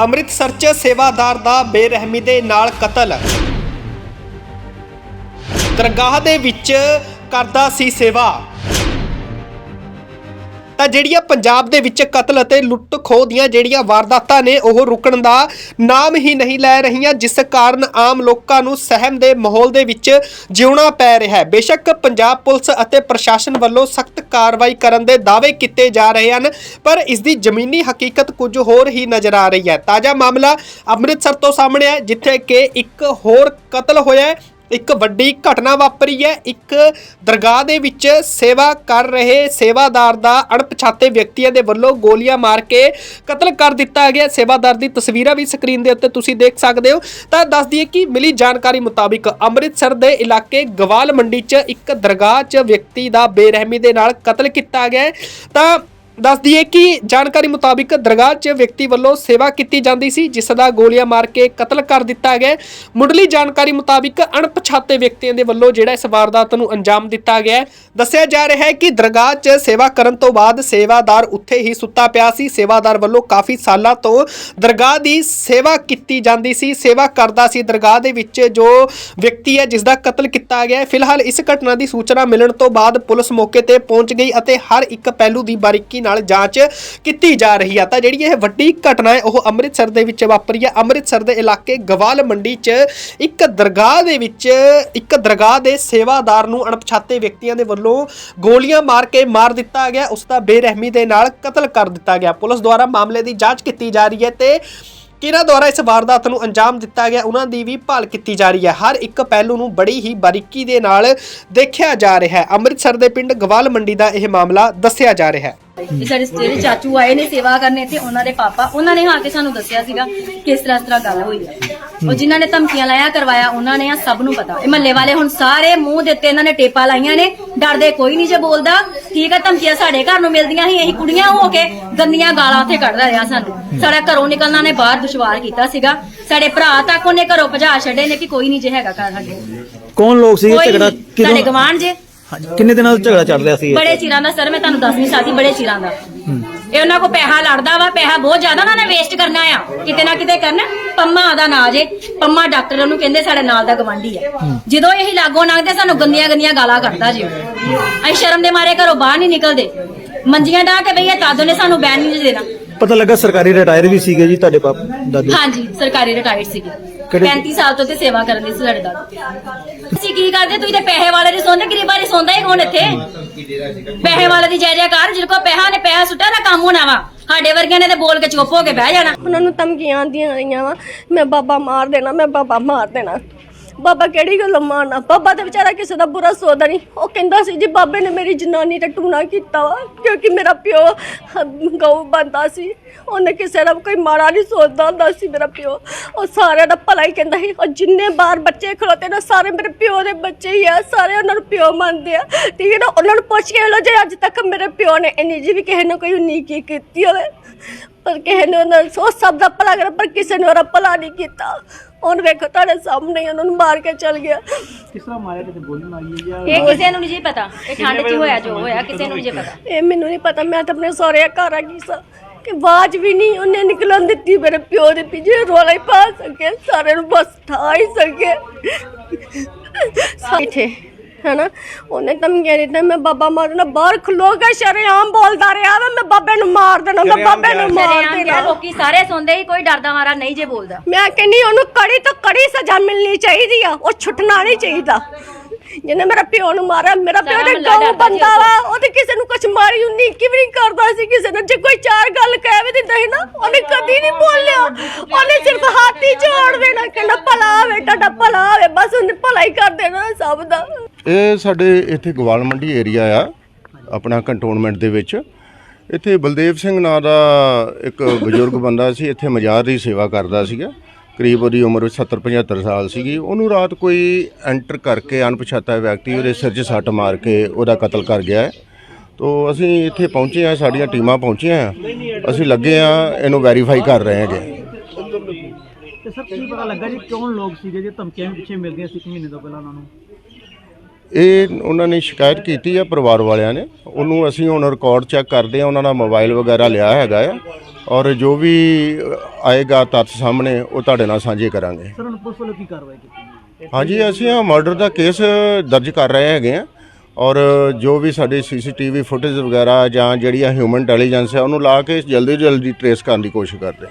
ਅੰਮ੍ਰਿਤਸਰ 'ਚ ਸੇਵਾਦਾਰ ਦਾ ਬੇਰਹਿਮੀ ਦੇ ਨਾਲ ਕਤਲ। ਦਰਗਾਹ ਦੇ ਵਿੱਚ ਕਰਦਾ ਸੀ ਸੇਵਾ। ਤਾਂ ਜਿਹੜੀਆਂ ਪੰਜਾਬ ਦੇ ਵਿੱਚ ਕਤਲ ਅਤੇ ਲੁੱਟ ਖੋਹ ਦੀਆਂ ਜਿਹੜੀਆਂ ਵਾਰਦਾਤਾਂ ਨੇ, ਉਹ ਰੁਕਣ ਦਾ ਨਾਮ ਹੀ ਨਹੀਂ ਲੈ ਰਹੀਆਂ, ਜਿਸ ਕਾਰਨ ਆਮ ਲੋਕਾਂ ਨੂੰ ਸਹਿਮ ਦੇ ਮਾਹੌਲ ਦੇ ਵਿੱਚ ਜਿਉਣਾ ਪੈ ਰਿਹਾ ਹੈ। ਬੇਸ਼ੱਕ ਪੰਜਾਬ ਪੁਲਿਸ ਅਤੇ ਪ੍ਰਸ਼ਾਸਨ ਵੱਲੋਂ ਸਖਤ ਕਾਰਵਾਈ ਕਰਨ ਦੇ ਦਾਅਵੇ ਕੀਤੇ ਜਾ ਰਹੇ ਹਨ, ਪਰ ਇਸ ਦੀ ਜ਼ਮੀਨੀ ਹਕੀਕਤ ਕੁਝ ਹੋਰ ਹੀ ਨਜ਼ਰ ਆ ਰਹੀ ਹੈ। ਤਾਜ਼ਾ ਮਾਮਲਾ ਅੰਮ੍ਰਿਤਸਰ ਤੋਂ ਸਾਹਮਣੇ ਹੈ ਜਿੱਥੇ ਕਿ ਇੱਕ ਹੋਰ ਕਤਲ ਹੋਇਆ ਹੈ। ਇੱਕ ਵੱਡੀ ਘਟਨਾ ਵਾਪਰੀ ਹੈ। ਇੱਕ ਦਰਗਾਹ ਦੇ ਵਿੱਚ ਸੇਵਾ ਕਰ ਰਹੇ ਸੇਵਾਦਾਰ ਦਾ ਅਣਪਛਾਤੇ ਵਿਅਕਤੀਆਂ ਦੇ ਵੱਲੋਂ ਗੋਲੀਆਂ ਮਾਰ ਕੇ ਕਤਲ ਕਰ ਦਿੱਤਾ ਗਿਆ। ਸੇਵਾਦਾਰ ਦੀ ਤਸਵੀਰਾਂ ਵੀ ਸਕਰੀਨ ਦੇ ਉੱਤੇ ਤੁਸੀਂ ਦੇਖ ਸਕਦੇ ਹੋ। ਤਾਂ ਦੱਸ ਦਈਏ ਕਿ ਮਿਲੀ ਜਾਣਕਾਰੀ ਮੁਤਾਬਿਕ ਅੰਮ੍ਰਿਤਸਰ ਦੇ ਇਲਾਕੇ ਗਵਾਲ ਮੰਡੀ 'ਚ ਇੱਕ ਦਰਗਾਹ 'ਚ ਵਿਅਕਤੀ ਦਾ ਬੇਰਹਿਮੀ ਦੇ ਨਾਲ ਕਤਲ ਕੀਤਾ ਗਿਆ ਤਾਂ ਦੱਸ ਦਈਏ ਕਿ ਜਾਣਕਾਰੀ ਮੁਤਾਬਿਕ ਦਰਗਾਹ 'ਚ ਵਿਅਕਤੀ ਵੱਲੋਂ ਸੇਵਾ ਕੀਤੀ ਜਾਂਦੀ ਸੀ, ਜਿਸ ਦਾ ਗੋਲੀਆਂ ਮਾਰ ਕੇ ਕਤਲ ਕਰ ਦਿੱਤਾ ਗਿਆ ਮੁੱਢਲੀ ਜਾਣਕਾਰੀ ਮੁਤਾਬਿਕ ਅਣਪਛਾਤੇ ਵਿਅਕਤੀਆਂ ਦੇ ਵੱਲੋਂ ਜਿਹੜਾ ਇਸ ਵਾਰਦਾਤ ਨੂੰ ਅੰਜਾਮ ਦਿੱਤਾ ਗਿਆ ਦੱਸਿਆ ਜਾ ਰਿਹਾ ਹੈ ਕਿ ਦਰਗਾਹ 'ਚ ਸੇਵਾ ਕਰਨ ਤੋਂ ਬਾਅਦ ਸੇਵਾਦਾਰ ਉੱਥੇ ਹੀ ਸੁੱਤਾ ਪਿਆ ਸੀ। ਸੇਵਾਦਾਰ ਵੱਲੋਂ ਕਾਫੀ ਸਾਲਾਂ ਤੋਂ ਦਰਗਾਹ ਦੀ ਸੇਵਾ ਕੀਤੀ ਜਾਂਦੀ ਸੀ, ਸੇਵਾ ਕਰਦਾ ਸੀ ਦਰਗਾਹ ਦੇ ਵਿੱਚ ਜੋ ਵਿਅਕਤੀ ਹੈ, ਜਿਸ ਦਾ ਕਤਲ ਕੀਤਾ ਗਿਆ ਫਿਲਹਾਲ ਇਸ ਘਟਨਾ ਦੀ ਸੂਚਨਾ ਮਿਲਣ ਤੋਂ ਬਾਅਦ ਪੁਲਿਸ ਮੌਕੇ ਤੇ ਪਹੁੰਚ ਗਈ ਅਤੇ ਹਰ ਇੱਕ ਪਹਿਲੂ ਦੀ ਬਾਰੀਕੀ ਨਾਲ ਜਾਂਚ ਕੀਤੀ ਜਾ ਰਹੀ ਹੈ ਤਾਂ ਜਿਹੜੀ ਇਹ ਵੱਡੀ ਘਟਨਾ ਹੈ, ਉਹ ਅੰਮ੍ਰਿਤਸਰ ਦੇ ਵਿੱਚ ਵਾਪਰੀ ਹੈ ਅੰਮ੍ਰਿਤਸਰ ਦੇ ਇਲਾਕੇ ਗਵਾਲ ਮੰਡੀ 'ਚ ਇੱਕ ਦਰਗਾਹ ਦੇ ਵਿੱਚ, ਇੱਕ ਦਰਗਾਹ ਦੇ ਸੇਵਾਦਾਰ ਨੂੰ ਅਣਪਛਾਤੇ ਵਿਅਕਤੀਆਂ ਦੇ ਵੱਲੋਂ ਗੋਲੀਆਂ ਮਾਰ ਕੇ ਮਾਰ ਦਿੱਤਾ ਗਿਆ। ਉਸ ਦਾ ਬੇਰਹਿਮੀ ਦੇ ਨਾਲ ਕਤਲ ਕਰ ਦਿੱਤਾ ਗਿਆ। ਪੁਲਿਸ ਦੁਆਰਾ ਮਾਮਲੇ ਦੀ ਜਾਂਚ ਕੀਤੀ ਜਾ ਰਹੀ ਹੈ ਤੇ ਕਿਹਨਾਂ ਦੁਆਰਾ ਇਸ ਵਾਰਦਾਤ ਨੂੰ ਅੰਜਾਮ ਦਿੱਤਾ ਗਿਆ, ਉਹਨਾਂ ਦੀ ਵੀ ਭਾਲ ਕੀਤੀ ਜਾ ਰਹੀ ਹੈ। ਹਰ ਇੱਕ ਪਹਿਲੂ ਨੂੰ ਬੜੀ ਹੀ ਬਾਰੀਕੀ ਦੇ ਨਾਲ ਦੇਖਿਆ ਜਾ ਰਿਹਾ ਹੈ। ਅੰਮ੍ਰਿਤਸਰ ਦੇ ਪਿੰਡ ਗਵਾਲ ਮੰਡੀ ਦਾ ਇਹ ਮਾਮਲਾ ਦੱਸਿਆ ਜਾ ਰਿਹਾ ਹੈ। ਇਹ ਸਾਡੇ ਜਿਹੜੇ ਚਾਚੂ ਆਏ ਨੇ ਸੇਵਾ ਕਰਨੇ ਤੇ ਉਹਨਾਂ ਦੇ ਪਾਪਾ ਉਹਨਾਂ ਨੇ ਆ ਕੇ ਸਾਨੂੰ ਦੱਸਿਆ ਸੀਗਾ ਕਿ ਇਸ ਤਰ੍ਹਾਂ ਇਸ ਤਰ੍ਹਾਂ ਗੱਲ ਹੋਈ ਹੈ। ਉਹ ਜਿਨ੍ਹਾਂ ਨੇ ਧਮਕੀਆਂ ਲਾਇਆ ਕਰਵਾਇਆ ਉਹਨਾਂ ਨੇ ਆ ਸਭ ਨੂੰ ਪਤਾ। ਇਹ ਮਹੱਲੇ ਵਾਲੇ ਹੁਣ ਸਾਰੇ ਮੂੰਹ ਦੇ ਉੱਤੇ ਇਹਨਾਂ ਨੇ ਟੇਪਾਂ ਲਾਈਆਂ ਨੇ। ਡਰਦੇ ਕੋਈ ਨਹੀਂ ਜੇ ਬੋਲਦਾ। ਠੀਕ ਹੈ ਧਮਕੀਆਂ ਸਾਡੇ ਘਰ ਨੂੰ ਮਿਲਦੀਆਂ ਸੀ। ਅਸੀਂ ਕੁੜੀਆਂ ਹੋ ਕੇ ਗੰਦੀਆਂ ਗਾਲਾਂ ਉੱਥੇ ਕੱਢਦਾ ਰਿਹਾ ਸਾਨੂੰ। ਸਾਡਾ ਘਰੋਂ ਨਿਕਲਣਾ ਨੇ ਬਾਹਰ ਦੁਸ਼ਵਾਰ ਕੀਤਾ ਸੀਗਾ। ਸਾਡੇ ਭਰਾ ਤੱਕ ਉਹਨੇ ਘਰੋਂ ਭਜਾ ਛੱਡੇ ਨੇ ਕਿ ਕੋਈ ਨਹੀਂ ਜੇ ਹੈਗਾ ਘਰ ਸਾਡੇ ਕੌਣ ਲੋਕ ਸੀ ਕੋਈ ਝਗੜਾ ਨਹੀਂ। ਸਾਡੇ ਗਵਾਂਢ ਜੇ। ਹਾਂਜੀ, ਕਿੰਨੇ ਦਿਨਾਂ ਤੋਂ ਝਗੜਾ ਚੱਲ ਰਿਹਾ ਸੀ ਇਹ? ਬੜੇ ਚਿਰਾਂ ਦਾ ਸਰ ਮੈਂ ਤੁਹਾਨੂੰ ਦੱਸ ਨਹੀਂ ਸਕਦੀ ਬੜੇ ਚਿਰਾਂ ਦਾ। ਇਹ ਉਹਨਾਂ ਕੋ ਪੈਸਾ ਲੜਦਾ ਵਾ ਪੈਸਾ ਬਹੁਤ ਜ਼ਿਆਦਾ ਉਹਨਾਂ ਨੇ ਵੇਸਟ ਕਰਨਾ ਆ। ਕਿਤੇ ਨਾ ਕਿਤੇ ਕਰਨਾ ਪੰਮਾ ਦਾ ਨਾਂ ਜੇ ਪੰਮਾ ਡਾਕਟਰ ਉਹਨੂੰ ਕਹਿੰਦੇ ਸਾਡੇ ਨਾਲ ਦਾ ਗਵਾਂਢੀ ਹੈ। ਜਦੋਂ ਇਹ ਲਾਗੋਂ ਲੰਘਦੇ ਸਾਨੂੰ ਗੰਦੀਆਂ ਗੰਦੀਆਂ ਗਾਲਾਂ ਕੱਢਦਾ ਜੀ ਅਸੀਂ ਸ਼ਰਮ ਦੇ ਮਾਰੇ ਘਰੋਂ ਬਾਹਰ ਨਹੀਂ ਨਿਕਲਦੇ। ਮੰਜੀਆਂ ਡਾ ਕੇ ਬਈਆ ਤਾਦੋ ਨੇ ਸਾਨੂੰ ਬੈਨ ਨਹੀਂ ਦੇਣਾ। ਪਤਾ ਲੱਗਾ ਸਰਕਾਰੀ ਰਿਟਾਇਰ ਵੀ ਸੀਗੇ ਜੀ ਤੁਹਾਡੇ ਪਾਪ ਦਾਦੂ? ਹਾਂਜੀ ਸਰਕਾਰੀ ਰਿਟਾਇਰਡ ਸੀਗੇ। ਕਿਹੜੇ- 35 ਸਾਲ ਤੋਂ ਤੇ ਸੇਵਾ ਕਰਨ ਦੀ ਸੀ ਸਾਡੇ ਦਾ ਤੁਸੀਂ ਕੀ ਕਰਦੇ ਤੁਸੀਂ ਤੇ ਪੈਸੇ ਵਾਲੇ ਦੀ ਸੌਂਦੇ ਗਰੀਬਾਂ ਦੀ ਸੌਂਦਾ ਹੀ ਕੌਣ ਇੱਥੇ? ਪੈਸੇ ਵਾਲੇ ਦੀ ਜੈ ਜੈਕਾਰ ਜਿਹਦੇ ਕੋ ਪੈਸਾ ਨੇ ਪੈਸਾ ਸੁੱਟਾ ਨਾ ਕੰਮ ਹੋਣਾ ਵਾ। ਸਾਡੇ ਵਰਗਿਆਂ ਨੇ ਤੇ ਬੋਲ ਕੇ ਚੁੱਪ ਹੋ ਕੇ ਬਹਿ ਜਾਣਾ। ਉਹਨਾਂ ਨੂੰ ਧਮਕੀਆਂ ਆਉਂਦੀਆਂ ਰਹੀਆਂ ਵਾ ਮੈਂ ਬਾਬਾ ਮਾਰ ਦੇਣਾ ਮੈਂ ਬਾਬਾ ਮਾਰ ਦੇਣਾ। ਬਾਬਾ ਕਿਹੜੀ ਗੱਲ ਮਾਰਨਾ? ਬਾਬਾ ਤੇ ਵਿਚਾਰਾ ਕਿਸੇ ਦਾ ਬੁਰਾ ਸੋਚਦਾ ਨਹੀਂ। ਉਹ ਕਹਿੰਦਾ ਸੀ ਜੀ, ਬਾਬੇ ਨੇ ਮੇਰੀ ਜਨਾਨੀ ਤੇ ਟੂਣਾ ਕੀਤਾ ਵਾ, ਕਿਉਂਕਿ ਮੇਰਾ ਪਿਓ ਗਊ ਬੰਦਾ ਸੀ। ਉਹਨੇ ਕਿਸੇ ਦਾ ਕੋਈ ਮਾੜਾ ਨਹੀਂ ਸੋਚਦਾ ਹੁੰਦਾ ਸੀ ਮੇਰਾ ਪਿਓ। ਉਹ ਸਾਰਿਆਂ ਦਾ ਭਲਾ ਹੀ ਕਹਿੰਦਾ ਸੀ। ਉਹ ਜਿੰਨੇ ਬਾਹਰ ਬੱਚੇ ਖਲੋਤੇ ਨਾ, ਸਾਰੇ ਮੇਰੇ ਪਿਓ ਦੇ ਬੱਚੇ ਹੀ ਆ, ਸਾਰੇ ਉਹਨਾਂ ਨੂੰ ਪਿਓ ਮੰਨਦੇ ਆ। ਠੀਕ ਹੈ ਨਾ, ਉਹਨਾਂ ਨੂੰ ਪੁੱਛ ਕੇ ਲੋ ਜੇ ਅੱਜ ਤੱਕ ਮੇਰੇ ਪਿਓ ਨੇ ਇੰਨੀ ਜੀ ਵੀ ਕਿਸੇ ਨੇ ਕੋਈ ਨੀਕੀ ਕੀਤੀ ਹੋਵੇ। ਪਰ ਕਿਸੇ ਨੇ ਉਹਨਾਂ ਉਹ ਸਭ ਦਾ ਭਲਾ ਕਰਿਆ ਪਰ ਕਿਸੇ ਨੇ ਉਹਦਾ ਭਲਾ ਨਹੀਂ ਕੀਤਾ। ਉਹਨ ਵੇਖੋ ਤੁਹਾਡੇ ਸਾਹਮਣੇ ਹੀ ਉਹਨਾਂ ਨੂੰ ਮਾਰ ਕੇ ਚਲ ਗਿਆ। ਇਹ ਕਿਸੇ ਨੂੰ ਨਹੀਂ ਪਤਾ। ਇਹ ਠੰਡ 'ਚ ਹੋਇਆ ਜੋ ਹੋਇਆ ਕਿਸੇ ਨੂੰ ਨਹੀਂ ਪਤਾ। ਇਹ ਮੈਨੂੰ ਨਹੀਂ ਪਤਾ ਮੈਂ ਤਾਂ ਆਪਣੇ ਸਹੁਰੇ ਘਰ ਆ ਗਈ ਸਾਂ। ਕਿ ਆਵਾਜ਼ ਵੀ ਨਹੀਂ ਉਹਨੇ ਨਿਕਲਣ ਦਿੱਤੀ ਮੇਰੇ ਪਿਓ ਦੇ ਪਿੱਛੇ ਰੋਲਾ ਹੀ ਪਾ ਸਕੇ ਸਾਰੇ ਨੂੰ ਬਸ ਠਾ ਹੀ ਸਕੇ। ਸਾਈਠੇ ਹਨਾ? ਉਹਨੇ ਧਮਕੀਆਂ ਦਿੱਤੀਆਂ ਮੈਂ ਬਾਬਾ ਮਾਰਨਾ ਬਾਹਰ ਖਲੋ ਕੇ ਸ਼ਰੇਆਮ ਬੋਲਦਾ ਰਿਹਾ ਵਾ ਮੈਂ ਬਾਬੇ ਨੂੰ ਮਾਰ ਦੇਣਾ ਮੈਂ ਬਾਬੇ ਨੂੰ ਮਾਰ ਸ਼ਰੇਆਮ ਕਿਹਾ ਦੇਣਾ ਲੋਕੀ ਸਾਰੇ ਸੁਣਦੇ ਹੀ ਕੋਈ ਡਰਦਾ ਮਾਰਾ ਨਹੀਂ ਜੇ ਬੋਲਦਾ। ਮੈਂ ਕਹਿੰਨੀ ਉਹਨੂੰ ਕੜੀ ਤੋਂ ਕੜੀ ਸਜ਼ਾ ਮਿਲਣੀ ਚਾਹੀਦੀ ਆ ਉਹ ਛੁੱਟਣਾ ਨਹੀਂ ਚਾਹੀਦਾ। ਜਿਹਨੇ ਮੇਰਾ ਪਿਓ ਨੂੰ ਮਾਰਿਆ ਮੇਰਾ ਪਿਓ ਸਾਰਾ ਤੇ ਮਹੱਲਾ ਜੀ ਬੰਦਾ ਵਾ ਉਹ ਤੇ ਕਿਸੇ ਨੂੰ ਕੁਝ ਮਾਰੀ ਉਨੀ ਕਿ ਵੀ ਨਹੀਂ ਕਰਦਾ ਸੀ ਕਿਸੇ ਨੂੰ ਜੇ ਕੋਈ ਚਾਰ ਗੱਲ ਕਹਿ ਵੀ ਦਿੰਦਾ ਸੀ ਨਾ ਉਹਨੇ ਕਦੀ ਨਹੀਂ ਬੋਲਿਆ। ਉਹਨੇ ਸਿਰਫ ਹੱਥ ਹੀ ਜੋੜ ਦੇਣਾ ਕਹਿੰਦਾ ਭਲਾ ਆਵੇ ਤੁਹਾਡਾ ਭਲਾ ਆਵੇ ਬਸ ਉਹਨੇ ਭਲਾ ਹੀ ਕਰ ਦੇਣਾ ਸਭ ਦਾ। ਇਹ ਸਾਡੇ ਇੱਥੇ ਗਵਾਲ ਮੰਡੀ ਏਰੀਆ ਆ, ਆਪਣਾ ਕੰਟੋਨਮੈਂਟ ਦੇ ਵਿੱਚ। ਇੱਥੇ ਬਲਦੇਵ ਸਿੰਘ ਨਾਂ ਦਾ ਇੱਕ ਬਜ਼ੁਰਗ ਬੰਦਾ ਸੀ, ਇੱਥੇ ਮਜ਼ਾਰ ਦੀ ਸੇਵਾ ਕਰਦਾ ਸੀਗਾ। ਕਰੀਬ ਉਹਦੀ ਉਮਰ 70 75 ਸਾਲ ਸੀਗੀ। ਉਹਨੂੰ ਰਾਤ ਕੋਈ ਐਂਟਰ ਕਰਕੇ ਅਣਪਛਾਤਾ ਵਿਅਕਤੀ ਉਹਦੇ ਸਿਰ 'ਚ ਸੱਟ ਮਾਰ ਕੇ ਉਹਦਾ ਕਤਲ ਕਰ ਗਿਆ ਹੈ। ਤੋ ਅਸੀਂ ਇੱਥੇ ਪਹੁੰਚੇ ਆ ਸਾਡੀਆਂ ਟੀਮਾਂ ਪਹੁੰਚੀਆਂ ਆ ਅਸੀਂ ਲੱਗੇ ਆ ਇਹਨੂੰ ਵੈਰੀਫਾਈ ਕਰ ਰਹੇ ਹੈਗੇ। ਤੇ ਸਰ, ਕੀ ਪਤਾ ਲੱਗਾ ਜੀ ਕੌਣ ਲੋਕ ਸੀਗੇ, ਜੇ ਧਮਕੀਆਂ ਵੀ ਪਿੱਛੇ ਮਿਲਦੀਆਂ ਸੀ ਇੱਕ ਮਹੀਨੇ ਤੋਂ ਪਹਿਲਾਂ ਉਹਨਾਂ ਨੂੰ? ਇਹ ਉਹਨਾਂ ਨੇ ਸ਼ਿਕਾਇਤ ਕੀਤੀ ਹੈ ਪਰਿਵਾਰ ਵਾਲਿਆਂ ਨੇ। ਉਹਨੂੰ ਅਸੀਂ ਹੁਣ ਰਿਕਾਰਡ ਚੈੱਕ ਕਰਦੇ ਆ ਉਹਨਾਂ ਦਾ ਮੋਬਾਈਲ ਵਗੈਰਾ ਲਿਆ ਹੈਗਾ ਆ। ਔਰ ਜੋ ਵੀ ਆਏਗਾ ਤੱਥ ਸਾਹਮਣੇ ਉਹ ਤੁਹਾਡੇ ਨਾਲ ਸਾਂਝੇ ਕਰਾਂਗੇ। ਸਰ ਹੁਣ ਪੁਲਿਸ ਵੱਲੋਂ ਕੀ ਕਾਰਵਾਈ ਕੀਤੀ ਹਾਂਜੀ ਅਸੀਂ ਆ ਮਰਡਰ ਦਾ ਕੇਸ ਦਰਜ ਕਰ ਰਹੇ ਹੈਗੇ ਆ। ਔਰ ਜੋ ਵੀ ਸਾਡੀ ਸੀਸੀਟੀਵੀ ਫੁਟੇਜ ਵਗੈਰਾ ਜਾਂ ਜਿਹੜੀ ਆ ਹਿਊਮਨ ਇੰਟੈਲੀਜੈਂਸ ਹੈ ਉਹਨੂੰ ਲਾ ਕੇ ਜਲਦੀ ਜਲਦੀ ਟਰੇਸ ਕਰਨ ਦੀ ਕੋਸ਼ਿਸ਼ ਕਰਦੇ ਹਾਂ